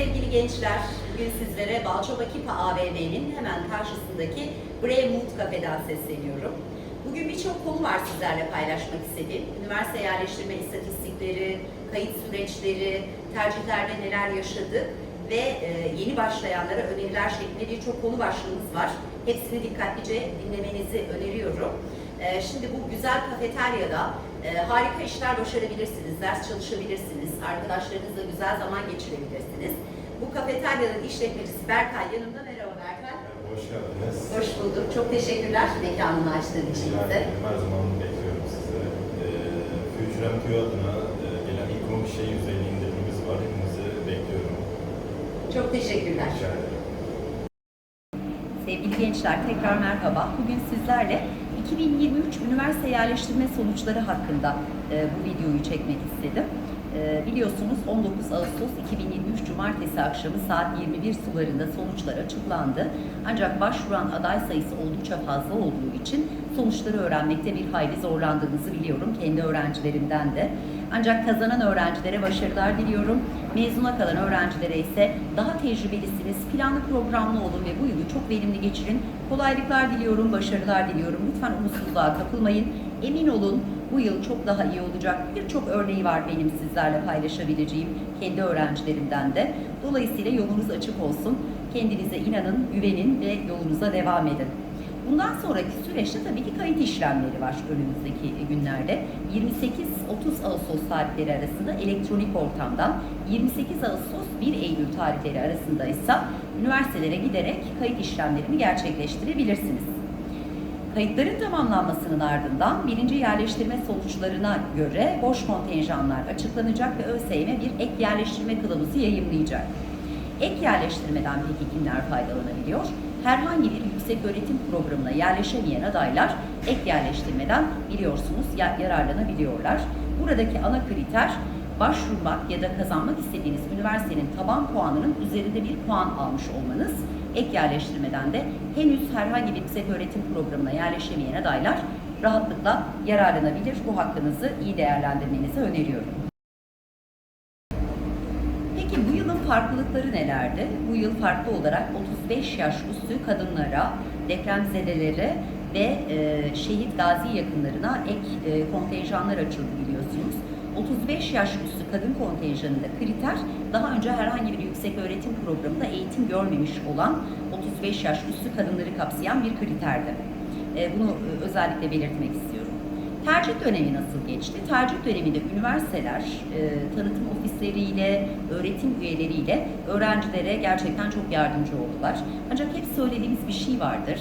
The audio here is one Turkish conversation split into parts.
sevgili gençler. Bugün sizlere Balçova Kipa AVM'nin hemen karşısındaki Brevmood Cafe'den sesleniyorum. Bugün birçok konu var sizlerle paylaşmak istediğim. Üniversite yerleştirme istatistikleri, kayıt süreçleri, tercihlerde neler yaşadık ve e, yeni başlayanlara öneriler şeklinde birçok konu başlığımız var. Hepsini dikkatlice dinlemenizi öneriyorum. E, Şimdi bu güzel kafeteryada e, harika işler başarabilirsiniz, ders çalışabilirsiniz, arkadaşlarınızla güzel zaman geçirebilirsiniz. Bu kafeteryanın işletmecisi Berkay yanımda. Merhaba Berkay. Hoş geldiniz. Hoş bulduk. Çok teşekkürler mekanını açtığın için bize. Her zaman bekliyorum sizi. Ee, Future MQ adına e, gelen ilk 10 kişiye %50 indirimimiz var. Hepinizi bekliyorum. Çok teşekkürler. Rica ederim. Sevgili gençler tekrar merhaba. Bugün sizlerle 2023 üniversite yerleştirme sonuçları hakkında e, bu videoyu çekmek istedim. E, biliyorsunuz 19 Ağustos 2023 Cumartesi akşamı saat 21 sularında sonuçlar açıklandı. Ancak başvuran aday sayısı oldukça fazla olduğu için sonuçları öğrenmekte bir hayli zorlandığınızı biliyorum kendi öğrencilerimden de. Ancak kazanan öğrencilere başarılar diliyorum. Mezuna kalan öğrencilere ise daha tecrübelisiniz, planlı programlı olun ve bu yılı çok verimli geçirin. Kolaylıklar diliyorum, başarılar diliyorum. Lütfen umutsuzluğa kapılmayın. Emin olun bu yıl çok daha iyi olacak. Birçok örneği var benim sizlerle paylaşabileceğim kendi öğrencilerimden de. Dolayısıyla yolunuz açık olsun. Kendinize inanın, güvenin ve yolunuza devam edin. Bundan sonraki süreçte tabii ki kayıt işlemleri var önümüzdeki günlerde. 28-30 Ağustos tarihleri arasında elektronik ortamdan, 28 Ağustos 1 Eylül tarihleri arasında ise üniversitelere giderek kayıt işlemlerini gerçekleştirebilirsiniz. Kayıtların tamamlanmasının ardından birinci yerleştirme sonuçlarına göre boş kontenjanlar açıklanacak ve ÖSYM bir ek yerleştirme kılavuzu yayımlayacak. Ek yerleştirmeden peki kimler faydalanabiliyor? Herhangi bir yüksek öğretim programına yerleşemeyen adaylar ek yerleştirmeden biliyorsunuz ya- yararlanabiliyorlar. Buradaki ana kriter başvurmak ya da kazanmak istediğiniz üniversitenin taban puanının üzerinde bir puan almış olmanız. Ek yerleştirmeden de henüz herhangi bir yüksek öğretim programına yerleşemeyen adaylar rahatlıkla yararlanabilir. Bu hakkınızı iyi değerlendirmenizi öneriyorum. Peki bu yılın farklılıkları nelerdi? Bu yıl farklı olarak 35 yaş üstü kadınlara, depremzedelere ve e, şehit gazi yakınlarına ek e, kontenjanlar açıldı. 35 yaş üstü kadın kontenjanında kriter daha önce herhangi bir yüksek öğretim programında eğitim görmemiş olan 35 yaş üstü kadınları kapsayan bir kriterdi. E, bunu e, özellikle belirtmek istiyorum. Tercih dönemi nasıl geçti? Tercih döneminde üniversiteler e, tanıtım ofisleriyle, öğretim üyeleriyle öğrencilere gerçekten çok yardımcı oldular. Ancak hep söylediğimiz bir şey vardır.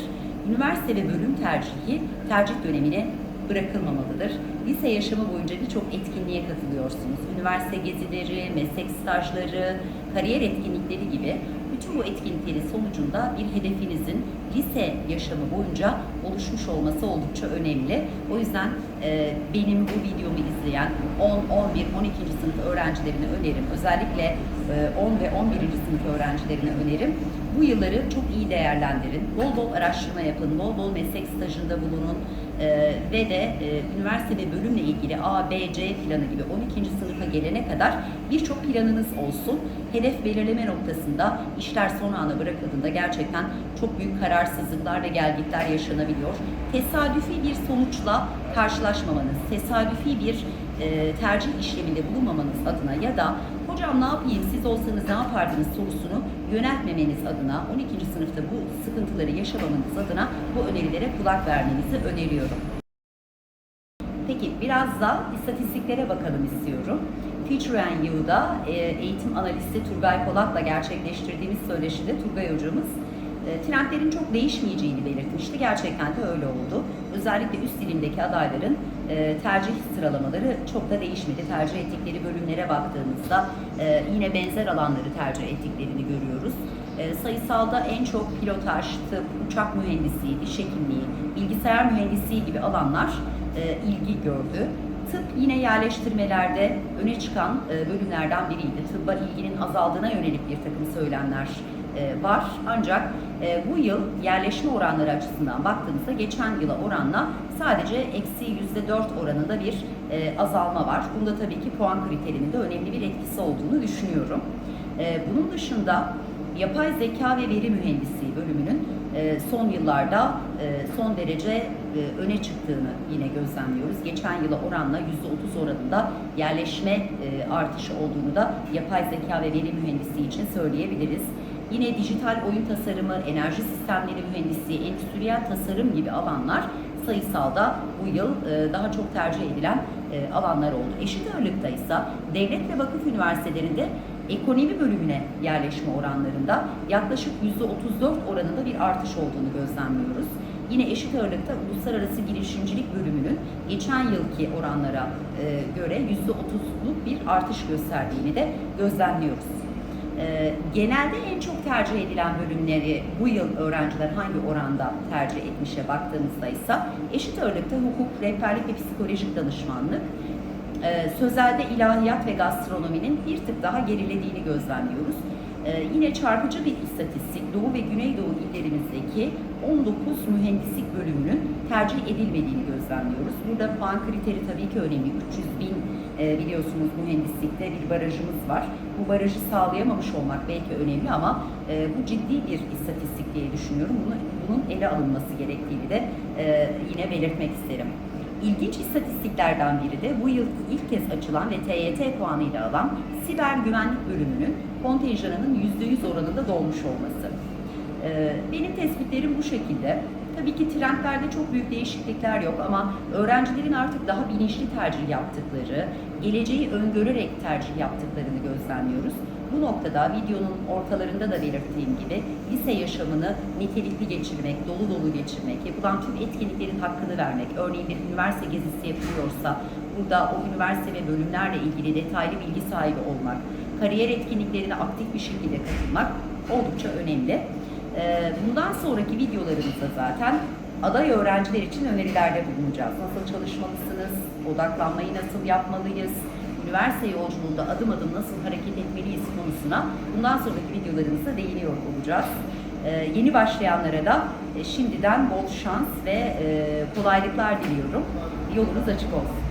Üniversite ve bölüm tercihi tercih dönemine bırakılmamalıdır. Lise yaşamı boyunca birçok etkinliğe katılıyorsunuz. Üniversite gezileri, meslek stajları, kariyer etkinlikleri gibi bütün bu etkinliklerin sonucunda bir hedefinizin lise yaşamı boyunca oluşmuş olması oldukça önemli. O yüzden e, benim bu videomu izleyen 10, 11, 12. sınıf öğrencilerine önerim. Özellikle e, 10 ve 11. sınıf öğrencilerine önerim. Bu yılları çok iyi değerlendirin. Bol bol araştırma yapın, bol bol meslek stajında bulunun e, ve de e, üniversite ve bölümle ilgili A, B, C planı gibi 12. sınıfa gelene kadar birçok planınız olsun. Hedef belirleme noktasında işler son ana bırakıldığında gerçekten çok büyük kararsızlıklar ve gelgitler yaşanabiliyor. Tesadüfi bir sonuçla karşılaşmamanız, tesadüfi bir e, tercih işleminde bulunmamanız adına ya da hocam ne yapayım siz olsanız ne yapardınız sorusunu yöneltmemeniz adına 12. sınıfta bu sıkıntıları yaşamamanız adına bu önerilere kulak vermenizi öneriyorum. Peki biraz da istatistiklere bakalım istiyorum. Future and You'da e, eğitim analisti Turgay Polat'la gerçekleştirdiğimiz söyleşide Turgay hocamız trendlerin çok değişmeyeceğini belirtmişti. Gerçekten de öyle oldu. Özellikle üst dilimdeki adayların e, tercih sıralamaları çok da değişmedi. Tercih ettikleri bölümlere baktığımızda e, yine benzer alanları tercih ettiklerini görüyoruz. E, sayısalda en çok pilotaj, tıp, uçak mühendisliği, diş hekimliği, bilgisayar mühendisliği gibi alanlar e, ilgi gördü. Tıp yine yerleştirmelerde öne çıkan e, bölümlerden biriydi. Tıbba ilginin azaldığına yönelik bir takım söylemler e, var. Ancak e, bu yıl yerleşme oranları açısından baktığımızda geçen yıla oranla sadece eksi yüzde dört oranında bir e, azalma var. Bunda tabii ki puan kriterinin de önemli bir etkisi olduğunu düşünüyorum. E, bunun dışında yapay zeka ve veri mühendisliği bölümünün e, son yıllarda e, son derece e, öne çıktığını yine gözlemliyoruz. Geçen yıla oranla %30 oranında yerleşme e, artışı olduğunu da yapay zeka ve veri mühendisliği için söyleyebiliriz. Yine dijital oyun tasarımı, enerji sistemleri mühendisliği, endüstriyel tasarım gibi alanlar sayısalda bu yıl e, daha çok tercih edilen e, alanlar oldu. Eşit ağırlıkta ise devlet ve vakıf üniversitelerinde ekonomi bölümüne yerleşme oranlarında yaklaşık %34 oranında bir artış olduğunu gözlemliyoruz. Yine eşit ağırlıkta uluslararası girişimcilik bölümünün geçen yılki oranlara e, göre %30'luk bir artış gösterdiğini de gözlemliyoruz. Ee, genelde en çok tercih edilen bölümleri bu yıl öğrenciler hangi oranda tercih etmişe baktığımızda ise eşit ağırlıkta hukuk, rehberlik ve psikolojik danışmanlık, ee, sözelde ilahiyat ve gastronominin bir tık daha gerilediğini gözlemliyoruz. Ee, yine çarpıcı bir istatistik Doğu ve Güneydoğu illerimizdeki 19 mühendislik bölümünün tercih edilmediğini gözlemliyoruz. Burada puan kriteri tabii ki önemli. 300 bin e, biliyorsunuz mühendislikte bir barajımız var. Bu barajı sağlayamamış olmak belki önemli ama e, bu ciddi bir istatistik diye düşünüyorum. Bunu, bunun ele alınması gerektiğini de e, yine belirtmek isterim. İlginç istatistiklerden biri de bu yıl ilk kez açılan ve TYT puanıyla alan siber güvenlik bölümünün kontenjanının %100 oranında dolmuş olması. Ee, Benim tespitlerim bu şekilde. Tabii ki trendlerde çok büyük değişiklikler yok ama öğrencilerin artık daha bilinçli tercih yaptıkları, geleceği öngörerek tercih yaptıklarını gözlemliyoruz. Bu noktada videonun ortalarında da belirttiğim gibi lise yaşamını nitelikli geçirmek, dolu dolu geçirmek, yapılan tüm etkinliklerin hakkını vermek, örneğin bir üniversite gezisi yapılıyorsa burada o üniversite ve bölümlerle ilgili detaylı bilgi sahibi olmak, kariyer etkinliklerine aktif bir şekilde katılmak oldukça önemli. Ee, Bundan sonraki videolarımızda zaten aday öğrenciler için önerilerde bulunacağız. Nasıl çalışmalısınız, odaklanmayı nasıl yapmalıyız, üniversite yolculuğunda adım adım nasıl hareket etmeliyiz konusuna bundan sonraki videolarımızda değiniyor olacağız. Ee, Yeni başlayanlara da e, şimdiden bol şans ve e, kolaylıklar diliyorum. Yolunuz açık olsun.